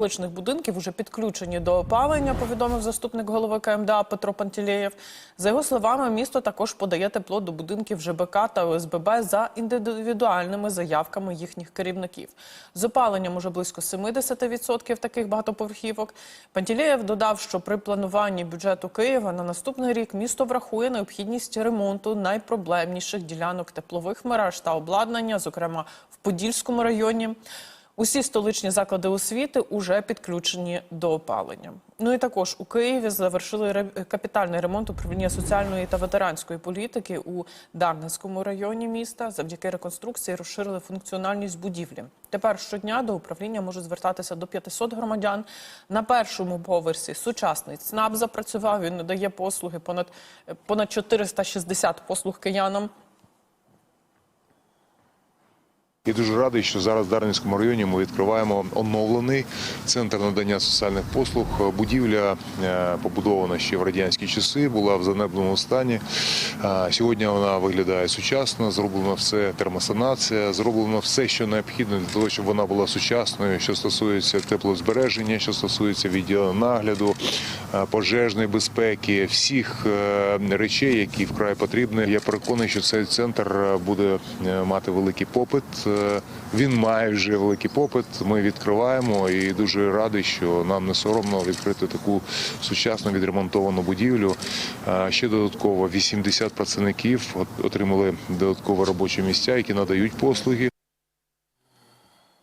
Столичних будинків вже підключені до опалення, повідомив заступник голови КМДА Петро Пантелєєв. За його словами, місто також подає тепло до будинків ЖБК та ОСББ за індивідуальними заявками їхніх керівників. З опаленням уже близько 70% таких багатоповерхівок. Пантелєєв додав, що при плануванні бюджету Києва на наступний рік місто врахує необхідність ремонту найпроблемніших ділянок теплових мереж та обладнання, зокрема в Подільському районі. Усі столичні заклади освіти уже підключені до опалення. Ну і також у Києві завершили капітальний ремонт управління соціальної та ветеранської політики у Дарницькому районі міста. Завдяки реконструкції розширили функціональність будівлі. Тепер щодня до управління можуть звертатися до 500 громадян. На першому поверсі сучасний ЦНАП запрацював. Він надає послуги понад понад 460 послуг киянам. Я дуже радий, що зараз в Дарницькому районі ми відкриваємо оновлений центр надання соціальних послуг. Будівля е, побудована ще в радянські часи, була в занедбаному стані. Сьогодні вона виглядає сучасно, зроблено все термосанація, зроблено все, що необхідно для того, щоб вона була сучасною, що стосується теплозбереження, що стосується відділу нагляду, пожежної безпеки, всіх е, речей, які вкрай потрібні. Я переконаний, що цей центр е, буде е, мати великий попит. Е, Він має вже великий попит. Ми відкриваємо і дуже радий, що нам не соромно відкрити таку сучасну відремонтовану будівлю. Е, Ще додатково 80 працівників отримали додаткові робочі місця, які надають послуги.